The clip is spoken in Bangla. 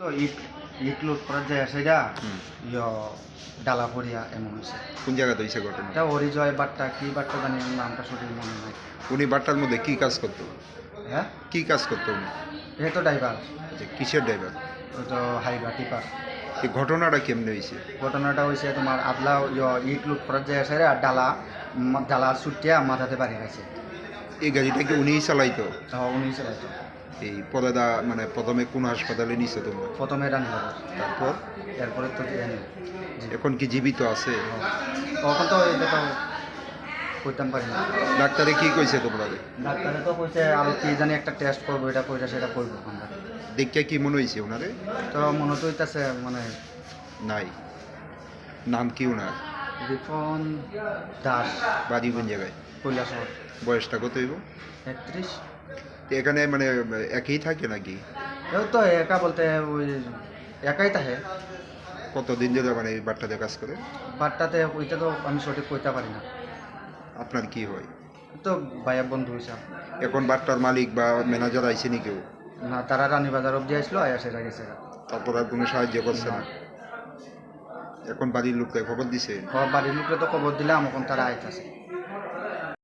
তো ইট ইট লোড করার যায় সেটা ইয় ডালা পড়িয়া এমন হয়েছে। কোন জায়গাতে হয়েছে ঘটনা? এটা অরিজয় বাট্টা কি বাট্টা জানি আমার নামটা সঠিক মনে নাই। উনি বাট্টার মধ্যে কি কাজ করতো? হ্যাঁ? কি কাজ করতো উনি? এ তো ড্রাইভার। যে কিসের ড্রাইভার? ওই তো হাইবা টিপার। এই ঘটনাটা কেমনে হয়েছে? ঘটনাটা হয়েছে তোমার আদলা ইয় ইট লোড করার যায় সেটা আর ডালা ডালা ছুটিয়া মাথাতে বাড়ি গেছে। এই গাড়িটা কি উনিই চালাইতো? তাও উনি চালাইতো। এই পদাদা মানে প্রথমে কোন হাসপাতালে নিছো তোমরা? প্রথমে রানি বাজার তারপর এরপরে তো জি। এখন কি জীবিত আছে? তখন তো এটা করতাম পারি না। ডাক্তারে কি কইছে তোমরা? ডাক্তারে তো কইছে আর কি জানি একটা টেস্ট করব এটা কইটা সেটা করব আমরা। দেখে কি মনে হয়েছে ওনারে তো মনে তো হইতাছে মানে নাই। নাম কি ওনার রিপন দাস। বাড়ি কোন জায়গায়? কৈলাসহর বয়সটা কত হইব? একত্রিশ। এখানে মানে একই থাকে নাকি? এও তো একা বলতে ওই একাই থাকে। কতদিন ধরে মানে এই বাট্টাতে কাজ করে? বাট্টাতে ওইটা তো আমি সঠিক কইতে পারি না। আপনার কি হয়? তো ভাইয়া বন্ধু হিসাব এখন বাট্টার মালিক বা ম্যানেজার আইছে নি কেউ? না তারা রানী বাজার অব্দি আসলো আয়া সেটা গেছে তারপর আর কোনো সাহায্য করছে না? এখন বাড়ির লোককে খবর দিছে? বাড়ির লোকরে তো খবর দিলাম এখন তারা আইতাছে।